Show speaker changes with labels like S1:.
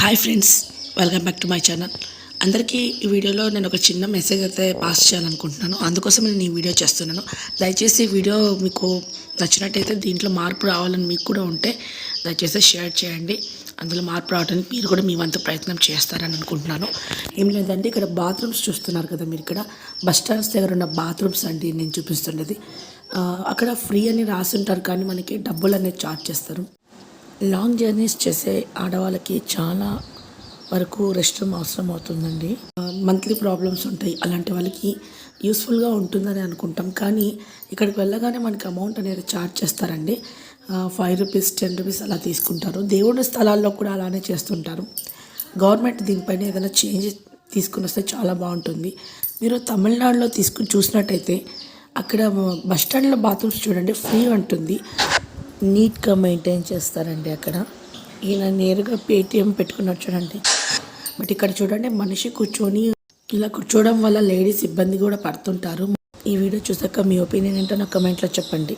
S1: Hi friends welcome back to my channel అందరికీ ఈ వీడియోలో నేను ఒక చిన్న మెసేజ్ అయితే పాస్ చేయాలనుకుంటున్నాను. అందుకోసం నేను ఈ వీడియో చేస్తున్నాను. దయచేసి ఈ వీడియో మీకు నచ్చినట్టయితే దీంట్లో మార్పు రావాలని మీకు కూడా ఉంటే దయచేసి షేర్ చేయండి. అందులో మార్పు రావడానికి మీరు కూడా మీ వంతు ప్రయత్నం చేస్తారని అనుకుంటున్నాను. ఏం లేదంటే ఇక్కడ బాత్రూమ్స్ చూస్తున్నారు కదా మీరు ఇక్కడ. బస్ స్టాండ్స్ దగ్గర ఉన్న బాత్రూమ్స్ అండి నేను చూపిస్తున్నది. అక్కడ ఫ్రీ అని రాసి ఉంటారు కానీ మనకి డబ్బులు అనేది ఛార్జ్ చేస్తారు. లాంగ్ జర్నీస్ చేసే ఆడవాళ్ళకి చాలా వరకు రెస్ట్ రూమ్ అవసరం అవుతుందండి. మంత్లీ ప్రాబ్లమ్స్ ఉంటాయి. అలాంటి వాళ్ళకి యూస్ఫుల్గా ఉంటుందని అనుకుంటాం. కానీ ఇక్కడికి వెళ్ళగానే మనకి అమౌంట్ అనేది ఛార్జ్ చేస్తారండి. ఫైవ్ రూపీస్ టెన్ రూపీస్ అలా తీసుకుంటారు. దేవుడి స్థలాల్లో కూడా అలానే చేస్తుంటారు. గవర్నమెంట్ దీనిపైన ఏదైనా చేంజ్ తీసుకుని వస్తే చాలా బాగుంటుంది. మీరు తమిళనాడులో తీసుకుని చూసినట్టయితే అక్కడ బస్ స్టాండ్లో బాత్రూమ్స్ చూడండి ఫ్రీ ఉంటుంది. నీట్గా మెయింటైన్ చేస్తారండి అక్కడ. ఈయన నేరుగా పేటిఎం పెట్టుకున్నారు చూడండి బట్ ఇక్కడ చూడండి మనిషి కూర్చొని ఇలా కూర్చోవడం వల్ల లేడీస్ ఇబ్బంది కూడా పడుతుంటారు. ఈ వీడియో చూసాక మీ ఒపీనియన్ ఏంటో నాకు కమెంట్లో చెప్పండి.